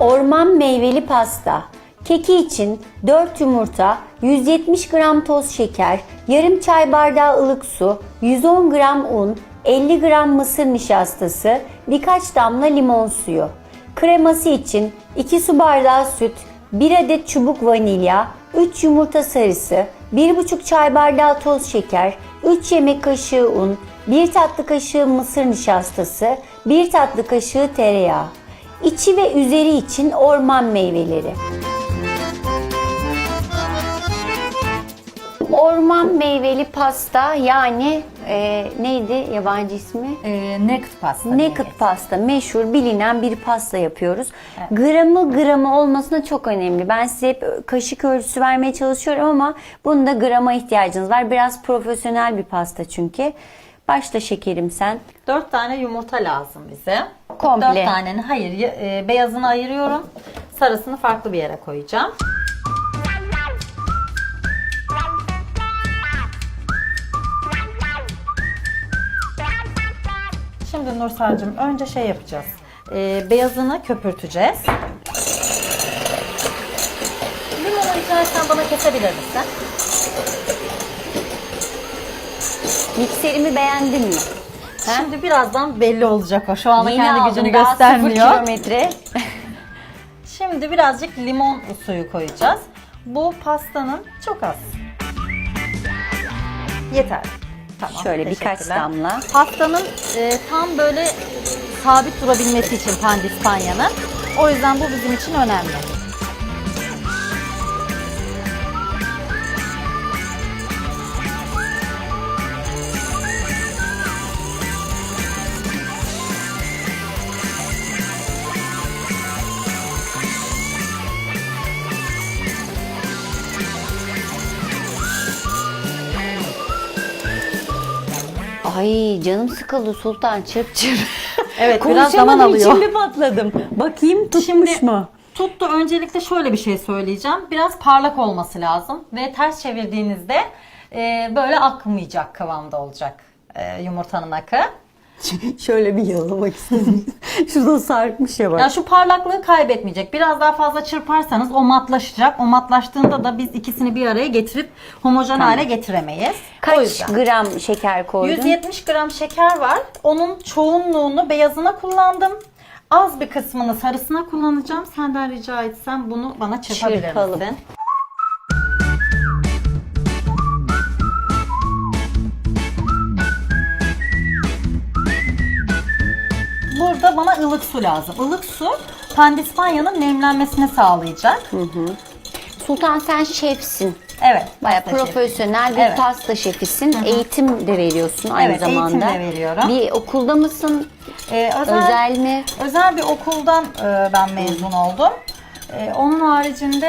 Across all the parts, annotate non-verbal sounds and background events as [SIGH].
Orman meyveli pasta. Keki için 4 yumurta, 170 gram toz şeker, yarım çay bardağı ılık su, 110 gram un, 50 gram mısır nişastası, birkaç damla limon suyu. Kreması için 2 su bardağı süt, 1 adet çubuk vanilya, 3 yumurta sarısı, 1,5 çay bardağı toz şeker, 3 yemek kaşığı un, 1 tatlı kaşığı mısır nişastası, 1 tatlı kaşığı tereyağı. İçi ve üzeri için orman meyveleri. Orman meyveli pasta yani e, neydi yabancı ismi? Ee, naked pasta. Naked diyelim. pasta meşhur bilinen bir pasta yapıyoruz. Gramı gramı olmasına çok önemli. Ben size hep kaşık ölçüsü vermeye çalışıyorum ama bunda grama ihtiyacınız var. Biraz profesyonel bir pasta çünkü. Başla şekerim sen. 4 tane yumurta lazım bize. Komple. 4 tanenin hayır e, beyazını ayırıyorum. Sarısını farklı bir yere koyacağım. Şimdi Nursel'cim önce şey yapacağız. E, beyazını köpürteceğiz. Limonu istersen bana kesebilir misin? Mikserimi beğendin mi? Şimdi birazdan belli olacak o. Şu anda Yeni kendi aldım, gücünü daha göstermiyor. kilometre. [LAUGHS] Şimdi birazcık limon suyu koyacağız. Bu pastanın çok az. Yeter. Tamam. Şöyle birkaç teşekkürler. damla. Pastanın e, tam böyle sabit durabilmesi için pandispanyanın. O yüzden bu bizim için önemli. Ay canım sıkıldı Sultan çırp çırp. [LAUGHS] Evet, biraz zaman Konuşamadım, alıyor. içimde [LAUGHS] patladım. Bakayım tutmuş Şimdi mu? tuttu. Öncelikle şöyle bir şey söyleyeceğim. Biraz parlak olması lazım ve ters çevirdiğinizde e, böyle akmayacak kıvamda olacak e, yumurtanın akı. [LAUGHS] Şöyle bir yalamak istedim. [LAUGHS] Şurada sarkmış ya bak. Yani şu parlaklığı kaybetmeyecek. Biraz daha fazla çırparsanız o matlaşacak. O matlaştığında da biz ikisini bir araya getirip homojen hale getiremeyiz. o Kaç yüzden. gram şeker koydun? 170 gram şeker var. Onun çoğunluğunu beyazına kullandım. Az bir kısmını sarısına kullanacağım. Senden rica etsem bunu bana çırpabilir Çırpalım. misin? Ilık su lazım. Ilık su pandispanyanın nemlenmesini sağlayacak. Sultan sen şefsin. Evet. Baya pasta şefi. profesyonel bir Evet. pasta şefisin. Eğitim de veriyorsun aynı Evet, eğitim zamanda. de veriyorum. Bir okulda mısın? Ee, özel, Özel mi? Özel bir okuldan e, ben mezun oldum. E, onun haricinde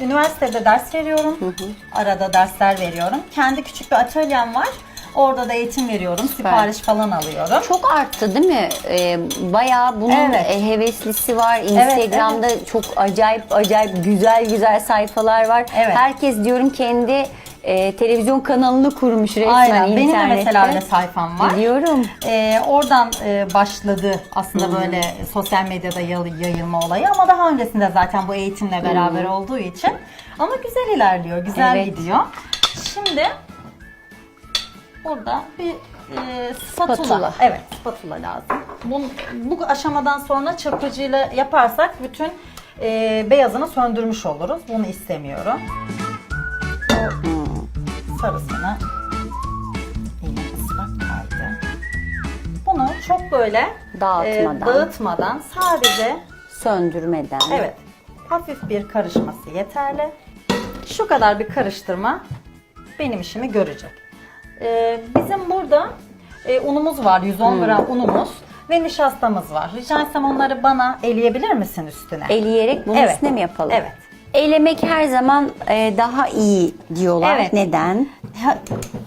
e, üniversitede ders veriyorum. Arada dersler veriyorum. Kendi küçük bir atölyem var. Orada da eğitim veriyorum. Sipariş falan alıyorum. Çok arttı değil mi? Ee, bayağı bunun Evet. e, heveslisi var. Instagram'da çok acayip acayip güzel güzel sayfalar var. Evet. Herkes diyorum kendi e, televizyon kanalını kurmuş resmen Aynen. Benim de internette. mesela öyle sayfam var. Biliyorum. E, oradan e, başladı aslında böyle sosyal medyada yayıl- yayılma olayı ama daha öncesinde zaten bu eğitimle beraber olduğu için ama güzel ilerliyor, güzel Evet. gidiyor. Şimdi burada bir e, spatula. Spatula. Evet, spatula lazım. Bu, bu aşamadan sonra çırpıcıyla yaparsak bütün e, beyazını söndürmüş oluruz. Bunu istemiyorum. O sarısını elim ıslak kaydı. Bunu çok böyle Dağıtmadan. e, dağıtmadan sadece Söndürmeden. evet hafif bir karışması yeterli. Şu kadar bir karıştırma benim işimi görecek. E, bizim burada e, unumuz var 110 gram unumuz ve nişastamız var. Rica etsem onları bana eleyebilir misin üstüne? Eleyerek bunun Evet. üstüne mi yapalım? Evet. Elemek her zaman e, daha iyi diyorlar. Evet. Neden? Ha-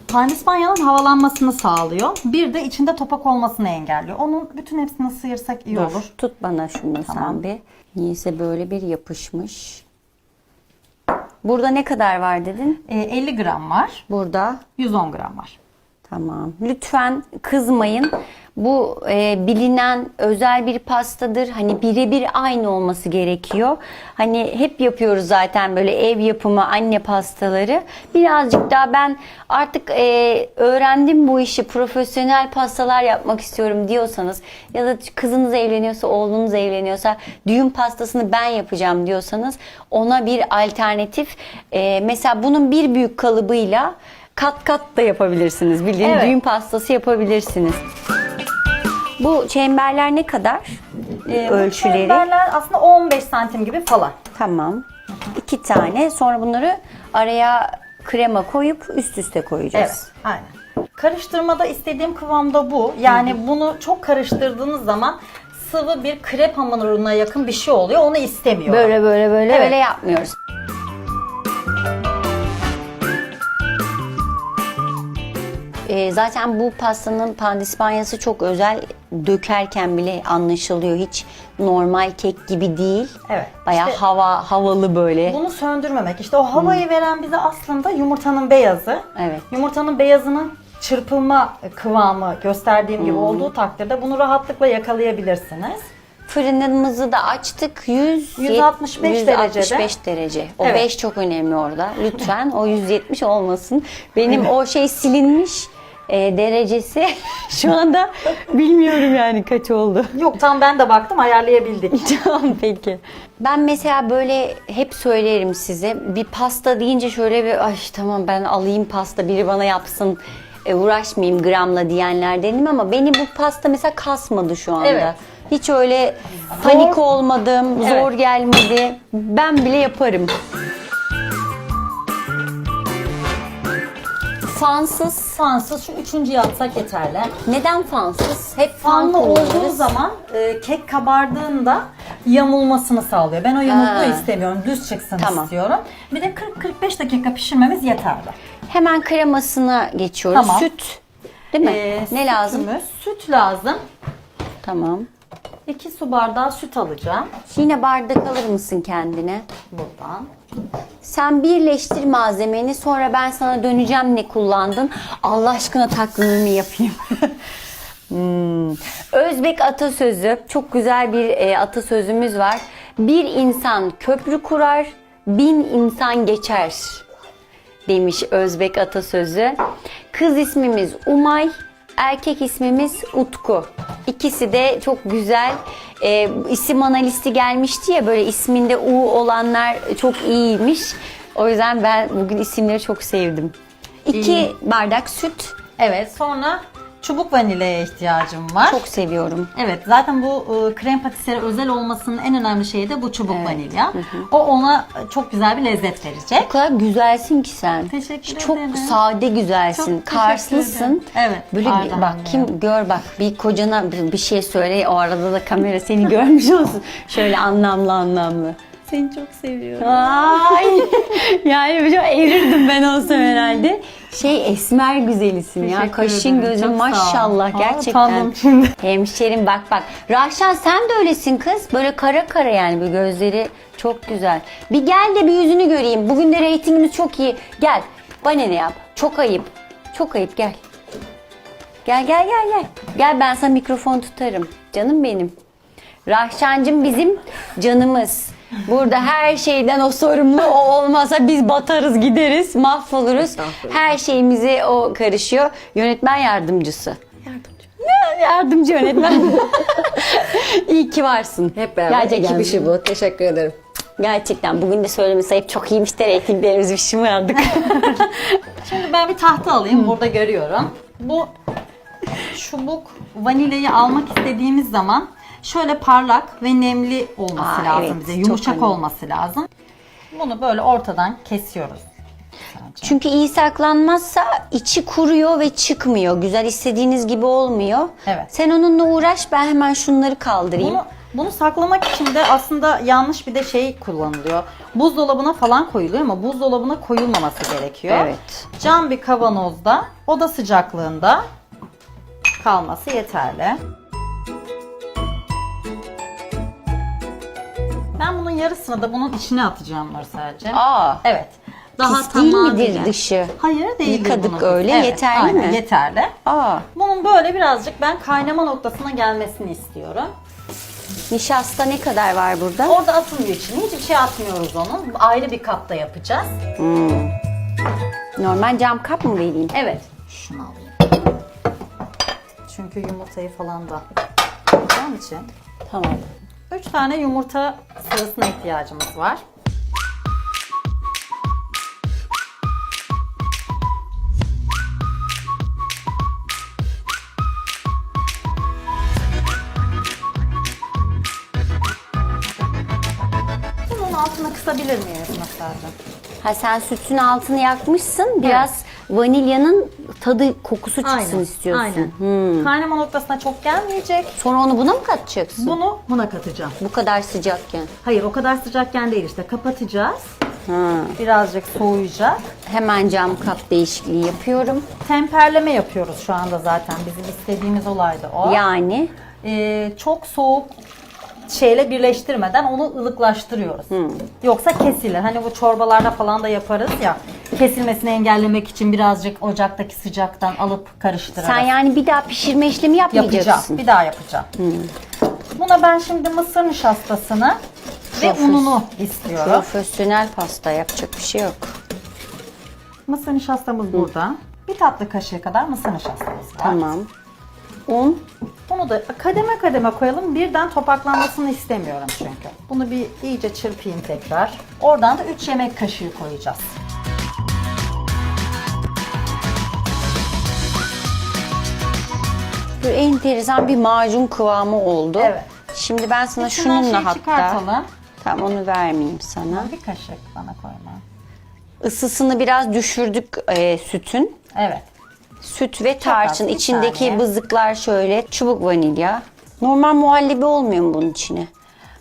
Pandispanyanın havalanmasını sağlıyor. Bir de içinde topak olmasını engelliyor. Onun bütün hepsini sıyırsak iyi Dur, olur. Tut bana şunu Tamam. sen bir. Niyeyse böyle bir yapışmış. Burada ne kadar var dedin? E, 50 gram var. Burada 110 gram var. Tamam. Lütfen kızmayın. Bu e, bilinen özel bir pastadır. Hani birebir aynı olması gerekiyor. Hani hep yapıyoruz zaten böyle ev yapımı anne pastaları. Birazcık daha ben artık e, öğrendim bu işi. Profesyonel pastalar yapmak istiyorum diyorsanız ya da kızınız evleniyorsa, oğlunuz evleniyorsa düğün pastasını ben yapacağım diyorsanız ona bir alternatif. e, mesela bunun bir büyük kalıbıyla kat kat da yapabilirsiniz. Bildiğin Evet. düğün pastası yapabilirsiniz. Bu çemberler ne kadar? Ee, bu Ölçüleri. çemberler aslında 15 santim gibi falan. Tamam. İki tane. Sonra bunları araya krema koyup üst üste koyacağız. Evet, aynen. Karıştırmada istediğim kıvamda bu. Yani bunu çok karıştırdığınız zaman sıvı bir krep hamuruna yakın bir şey oluyor. Onu istemiyorum. Böyle böyle böyle Evet. öyle yapmıyoruz. Ee, zaten bu pastanın pandispanyası çok özel. Dökerken bile anlaşılıyor. Hiç normal kek gibi değil. Evet. Bayağı İşte- hava havalı böyle. Bunu söndürmemek. İşte o havayı veren bize aslında yumurtanın beyazı. Evet. Yumurtanın beyazının çırpılma kıvamı gösterdiğim gibi olduğu takdirde bunu rahatlıkla yakalayabilirsiniz. Fırınımızı da açtık. 100, 165 derecede. 165 derece. O Evet. 5 çok önemli orada. Lütfen o 170 olmasın. Benim o şey silinmiş e, derecesi [LAUGHS] şu anda bilmiyorum yani kaç oldu. [LAUGHS] Yok tam ben de baktım ayarlayabildik. [LAUGHS] Tamam peki. Ben mesela böyle hep söylerim size bir pasta deyince şöyle bir ay tamam ben alayım pasta biri bana yapsın e, uğraşmayayım gramla diyenlerdenim ama beni bu pasta mesela kasmadı şu anda. Evet. Hiç öyle panik olmadım, Evet. zor gelmedi. Ben bile yaparım. Fansız. Fansız şu üçüncüyü atsak yeterli. Neden fansız? Hep fan Fanlı olduğu kullanırız. zaman e, kek kabardığında yamulmasını sağlıyor. Ben o yamukluğu Ha. istemiyorum. Düz çıksın Tamam. istiyorum. Bir de 40-45 dakika pişirmemiz yeterli. Hemen kremasına geçiyoruz. Tamam. Süt. Değil mi? Ee, ne lazım? Süt lazım. Tamam. 2 su bardağı süt alacağım. Yine bardak alır mısın kendine? Buradan. Sen birleştir malzemeni sonra ben sana döneceğim ne kullandın. Allah aşkına takvimimi yapayım. [LAUGHS] Hmm. Özbek atasözü çok güzel bir e, atasözümüz var. Bir insan köprü kurar, bin insan geçer demiş Özbek atasözü. Kız ismimiz Umay, erkek ismimiz Utku. İkisi de çok güzel. E, isim analisti gelmişti ya böyle isminde U olanlar çok iyiymiş. O yüzden ben bugün isimleri çok sevdim. İki bardak süt Evet sonra çubuk vanilyaya ihtiyacım var. çok seviyorum. Evet zaten bu e, krem patisserie özel olmasının en önemli şeyi de bu çubuk vanilya. O ona çok güzel bir lezzet verecek. O kadar güzelsin ki sen. Teşekkür Çok ederim. sade güzelsin. Çok teşekkür Karslısın. Evet, Böyle pardon bak kim gör bak bir kocana bir, bir şey söyle o arada da kamera seni [LAUGHS] görmüş olsun. Şöyle anlamlı anlamlı. Seni çok seviyorum. Ay [LAUGHS] yani bir şey erirdim ben olsam herhalde. Şey esmer güzelisin ya. Teşekkür Kaşın ederim. gözün Çok sağ ol. maşallah Aa, gerçekten. utandım [LAUGHS] şimdi. Hemşerim bak bak. Rahşan sen de öylesin kız. Böyle kara kara yani bir gözleri çok güzel. Bir gel de bir yüzünü göreyim. Bugün de reytingimiz çok iyi. Gel. Bana ne yap? Çok ayıp. Çok ayıp gel. Gel gel gel gel. Gel ben sana mikrofon tutarım. Canım benim. Rahşancım bizim canımız. Burada her şeyden o sorumlu. O olmasa biz batarız gideriz, mahvoluruz. Her şeyimize o karışıyor. Yönetmen yardımcısı. Yardımcı. Yardımcı yönetmen. [LAUGHS] İyi ki varsın. Hep beraber Gerçekten. ekip işi bu. Teşekkür ederim. Gerçekten bugün de söylemesi ayıp çok iyiymiş de reytinglerimiz bir şey aldık. [LAUGHS] Şimdi ben bir tahta alayım. Burada görüyorum. Bu çubuk vanilyayı almak istediğimiz zaman şöyle parlak ve nemli olması Aa, lazım evet, bize. Yumuşak olması lazım. Bunu böyle ortadan kesiyoruz. Çünkü iyi saklanmazsa içi kuruyor ve çıkmıyor. Güzel istediğiniz gibi olmuyor. Evet. Sen onunla uğraş ben hemen şunları kaldırayım. Bunu bunu saklamak için de aslında yanlış bir de şey kullanılıyor. Buzdolabına falan koyuluyor ama buzdolabına koyulmaması gerekiyor. Evet. Cam bir kavanozda oda sıcaklığında kalması yeterli. Ben bunun yarısını da bunun içine atacağım Nursel'cim. Aa. Evet. daha Pis değil tamamıyla- midir dışı? Hayır değil. Yıkadık öyle, yeterli aynen, mi? Yeterli. Aa, Bunun böyle birazcık ben kaynama noktasına gelmesini istiyorum. nişasta ne kadar var burada? Orada atılmıyor içine. Hiçbir şey atmıyoruz onun. Ayrı bir kapta yapacağız. Normal cam kap mı vereyim? Evet. Şunu alayım. Çünkü yumurtayı falan da yapacağım için. Tamam. 3 tane yumurta sarısına ihtiyacımız var. Bunun altına kısabilir miyiz mesela? Ha sen sütün altını yakmışsın. Biraz vanilyanın tadı kokusu çıksın istiyorsun. Aynen. Hmm. Kaynama noktasına çok gelmeyecek. Sonra onu buna mı katacaksın? Bunu buna katacağım. Bu kadar sıcakken. Hayır o kadar sıcakken değil işte kapatacağız. Ha. Birazcık soğuyacak. Hemen cam kap değişikliği yapıyorum. Temperleme yapıyoruz şu anda zaten. Bizim istediğimiz olay da o. Yani Ee, çok soğuk şeyle birleştirmeden onu ılıklaştırıyoruz. Yoksa kesilir. Hani bu çorbalarda falan da yaparız ya. Kesilmesini engellemek için birazcık ocaktaki sıcaktan alıp karıştırarak sen yani bir daha pişirme işlemi yapacağım. yapmayacaksın. Bir daha yapacağım. Buna ben şimdi mısır nişastasını ve Profes- ununu istiyorum. Profesyonel pasta yapacak bir şey yok. Mısır nişastamız burada. Bir tatlı kaşığı kadar mısır nişastamız var. Tamam. Un. Bunu da kademe kademe koyalım. Birden topaklanmasını istemiyorum çünkü. Bunu bir iyice çırpayım tekrar. Oradan da 3 yemek kaşığı koyacağız. Böyle enteresan bir macun kıvamı oldu. Evet. Şimdi ben sana İçinden şununla şey hatta çıkartalım. tamam onu vermeyeyim sana. Bir kaşık bana koyma. Isısını biraz düşürdük e, sütün. Evet. Süt ve az, tarçın bir içindeki saniye. bızıklar şöyle çubuk vanilya. Normal muhallebi olmuyor mu bunun içine?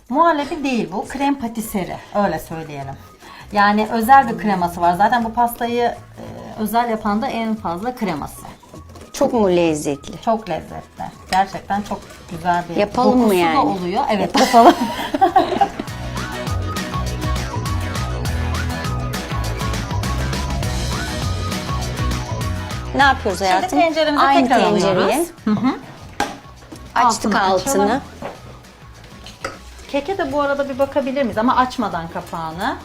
Muhallebi değil bu. Krem patiseri. Öyle söyleyelim. Yani özel bir kreması var. Zaten bu pastayı e, özel yapan da en fazla kreması. Çok mu lezzetli? Çok lezzetli. Gerçekten çok güzel bir Yapalım mı dokusu yani? da oluyor. Evet yapalım. [LAUGHS] Ne yapıyoruz hayatım? tenceremizi Aynı tekrar alıyoruz. Açtık Altını altını. Keke de bu arada bir bakabilir miyiz ama açmadan kapağını.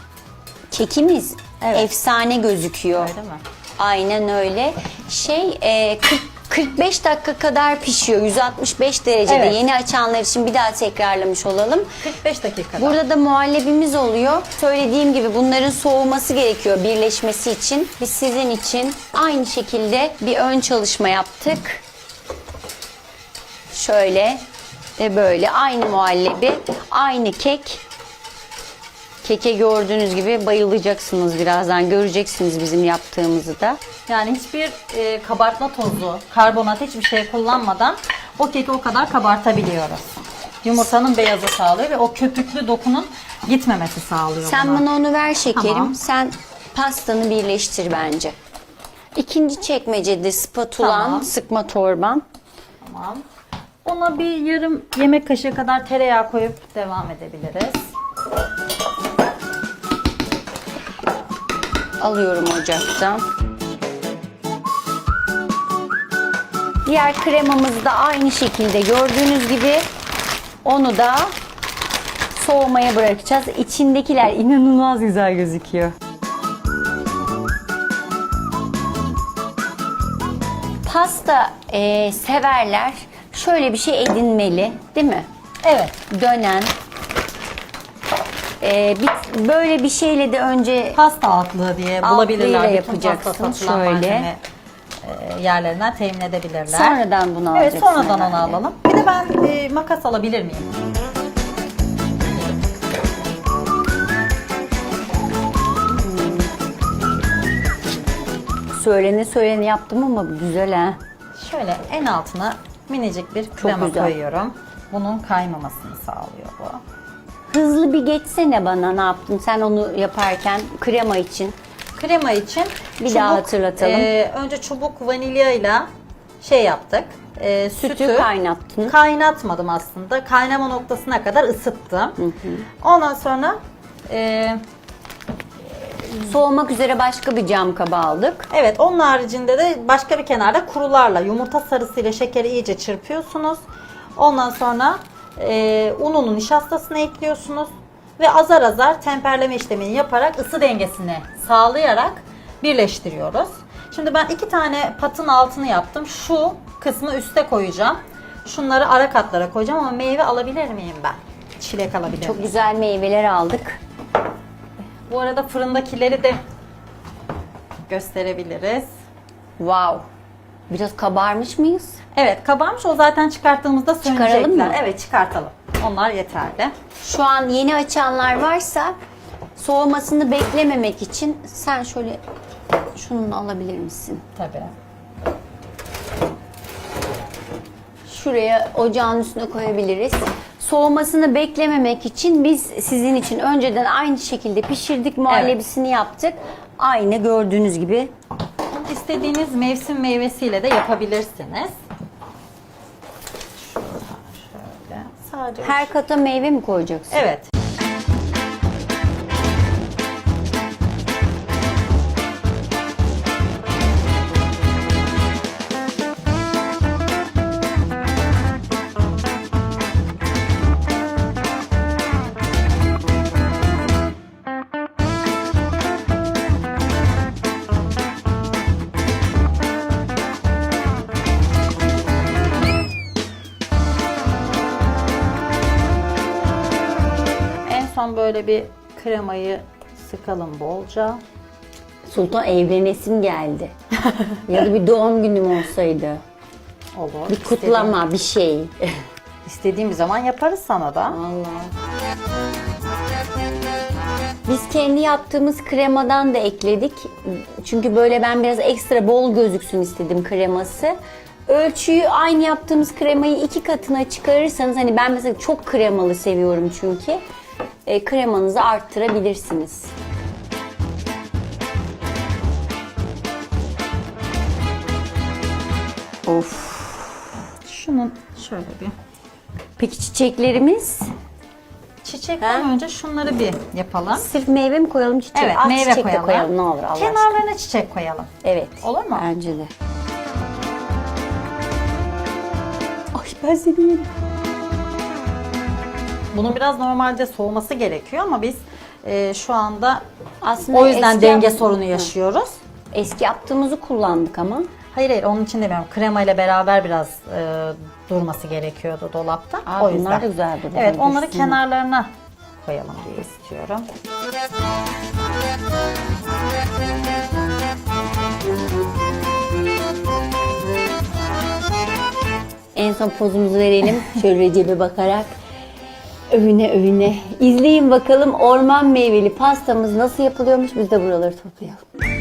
Kekimiz Evet. efsane gözüküyor. Öyle mi? Aynen öyle. Şey e, 40 45 dakika kadar pişiyor. 165 derecede. Evet. Yeni açanlar için bir daha tekrarlamış olalım. 45 dakikada. Burada da muhallebimiz oluyor. Söylediğim gibi bunların soğuması gerekiyor birleşmesi için. Biz sizin için aynı şekilde bir ön çalışma yaptık. Şöyle ve böyle aynı muhallebi, aynı kek. Keke gördüğünüz gibi bayılacaksınız birazdan. Göreceksiniz bizim yaptığımızı da. Yani hiçbir e, kabartma tozu, karbonat hiçbir şey kullanmadan o keki o kadar kabartabiliyoruz. Yumurtanın beyazı sağlıyor ve o köpüklü dokunun gitmemesi sağlıyor Sen buna. bana onu ver şekerim. Tamam. Sen pastanı birleştir bence. İkinci çekmecede spatulan, Tamam. sıkma torban. Tamam. Ona bir yarım yemek kaşığı kadar tereyağı koyup devam edebiliriz. Alıyorum ocaktan. Diğer kremamız da aynı şekilde gördüğünüz gibi onu da soğumaya bırakacağız. İçindekiler inanılmaz güzel gözüküyor. Pasta e, severler şöyle bir şey edinmeli değil mi? Evet. Dönen. E, bir, böyle bir şeyle de önce Pasta altlığı diye Altlığıyla bulabilirler. Bütün yapacaksın, satılan şöyle. malzeme, e, yerlerinden temin edebilirler. sonradan bunu Evet alacaksın. sonradan onu herhalde. alalım. Bir de ben e, makas alabilir miyim? Söylene söylene yaptım ama güzel ha. Şöyle en altına minicik bir krema güzel. koyuyorum. Bunun kaymamasını sağlıyor. Hızlı bir geçsene bana ne yaptın sen onu yaparken krema için. Krema için Bir daha hatırlatalım. e, önce çubuk vanilyayla şey yaptık. E, Sütü, sütü, kaynattın. kaynatmadım aslında. Kaynama noktasına kadar ısıttım. Ondan sonra e, Soğumak üzere başka bir cam kaba aldık. Evet onun haricinde de başka bir kenarda kurularla yumurta sarısıyla şekeri iyice çırpıyorsunuz. Ondan sonra e, ununun nişastasını ekliyorsunuz. Ve azar azar temperleme işlemini yaparak ısı dengesini sağlayarak birleştiriyoruz. Şimdi ben iki tane patın altını yaptım. Şu kısmı üste koyacağım. Şunları ara katlara koyacağım ama meyve alabilir miyim ben? Çilek alabilir Çok güzel meyveler aldık. Bu arada fırındakileri de gösterebiliriz. Wow. Biraz kabarmış mıyız? Evet kabarmış o zaten çıkarttığımızda Çıkaralım sönecekler. mı? Evet çıkartalım. Onlar yeterli. Şu an yeni açanlar varsa soğumasını beklememek için sen şöyle şunu alabilir misin? Tabii. Şuraya ocağın üstüne koyabiliriz. Soğumasını beklememek için biz sizin için önceden aynı şekilde pişirdik, muhallebisini yaptık. Aynı gördüğünüz gibi. İstediğiniz mevsim meyvesiyle de yapabilirsiniz. Şuradan şöyle. Sadece Her kata meyve mi koyacaksın? Evet. Bir kremayı sıkalım bolca. Sultan evlenesim geldi. ya da bir doğum günüm olsaydı. Olur. Bir kutlama, bir şey. İstediğim, [LAUGHS] istediğim bir zaman yaparız sana da. Allah. Biz kendi yaptığımız kremadan da ekledik. Çünkü böyle ben biraz ekstra bol gözüksün istedim kreması. Ölçüyü aynı yaptığımız kremayı iki katına çıkarırsanız hani ben mesela çok kremalı seviyorum çünkü. E, kremanızı arttırabilirsiniz. Of. Şunun şöyle bir Peki çiçeklerimiz? çiçekten önce şunları bir yapalım. Sırf meyve mi koyalım çiçek? Evet, Az meyve çiçek de koyalım. koyalım ne olur Allah aşkına. Kenarlarına çiçek koyalım. Evet. Olur mu? Bence de. Ay ben seni yerim. Bunun biraz normalde soğuması gerekiyor ama biz e, şu anda Aslında o yüzden eski denge yap- sorunu Hı. yaşıyoruz. Eski yaptığımızı kullandık ama. Hayır hayır onun için demiyorum. Krema ile beraber biraz e, durması gerekiyordu dolapta. Aa, o bunlar yüzden. da güzel durdu. Evet onları Dursun. kenarlarına koyalım diye istiyorum. En son pozumuzu verelim. Şöyle Recep'e bakarak. Övüne övüne. İzleyin bakalım orman meyveli pastamız nasıl yapılıyormuş. Biz de buraları toplayalım.